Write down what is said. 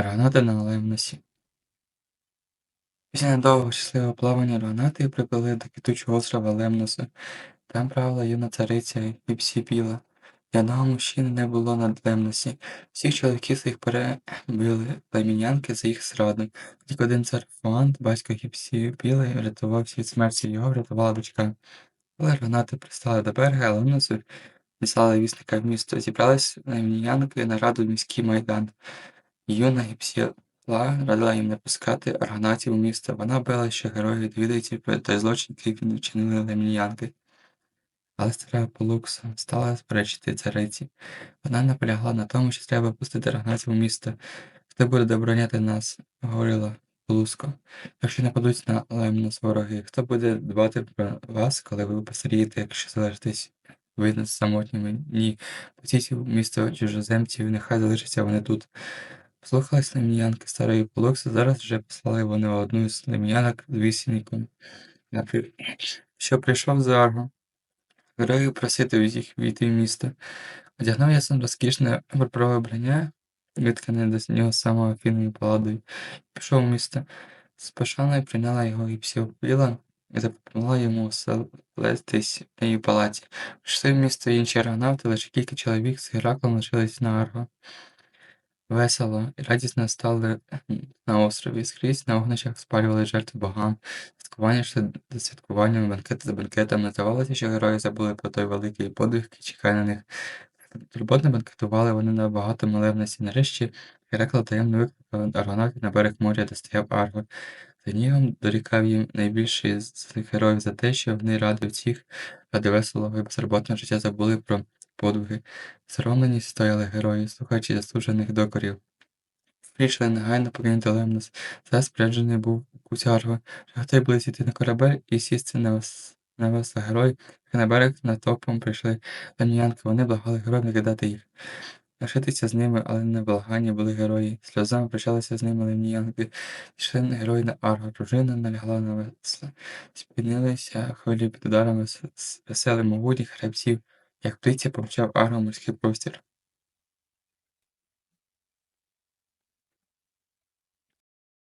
Гранати на Лемносі Після недовгого щасливого плавання Рогнати приплили до квітучого острова Лемноса. Там правила юна цариця Гіпсіпіла. Ні одного мужчини не було на Лемносі. Всіх чоловіків своїх перебили племінянки за їх зраду. Тільки один цар Фоант, батько Гіпсіпіли, врятувався від смерті, його врятувала дочка. Коли Рогнати пристали до берега Лемносу, діслали вісника в місто, зібрались племінянки на раду міський майдан. Юна Гіпсіла радила їм не пускати аргонавтів у місто. Вона била, що герої довідаються той злочин, який вчинили лемніянки. Але стара Полукса стала сперечити цариці. Вона наполягла на тому, що треба пустити аргонавтів у місто. Хто буде обороняти нас, говорила Полуско. Якщо нападуть на Лемнос вороги, хто буде дбати про вас, коли ви постарієте, якщо залишитесь видно самотніми? Ні, пустіть місто чужоземців, нехай залишаться вони тут. Послухались лем'янки старої Полокси, зараз вже послали вони одну з лем'янок з вісінником, що прийшов з Арго. Герої просити їх війти в місто. Одягнув я сам розкішне пурпурове вбрання, виткане до нього самого фіною паладою, пішов у місто. З пошаною прийняла його гіпсіопіла і запропонувала йому оселитись в неї палаці. Прийшли в місто інші аргонавти, лише кілька чоловік з Гераклом лишились на Арго. Весело і радісно стали на острові, скрізь на вогнищах спалювали жертви богам, святкування йшли за святкуванням, бенкети за бенкетами. Здавалося, що герої забули про той великий подвиг, який чекає на них. Турботно бенкетували вони на багато молебності. Нарешті Геракла таємно викликав аргонавтів на берег моря, де стояв Арго. Фенігом дорікав їм найбільший з цих героїв за те, що вони ради всіх, ради веселого і безроботного життя забули про подвиги. Соромлені стояли герої, слухаючи заслужених докорів. Прийшли негайно покинути Лемнос. Зараз споряджений був кутярго, що готові були сіти на корабель і сісти на вес... на весла герой, на берег на топом прийшли лем'янки. Вони благали героїв не кидати їх. Лишитися з ними, але не благання були герої. Сльозами прощалися з ними лемніянки. Пішли герої на арго, дружина налягла на весла. Спінилися хвилі під ударами веселих могутніх хребців. Як птиця помчав Арго морський простір.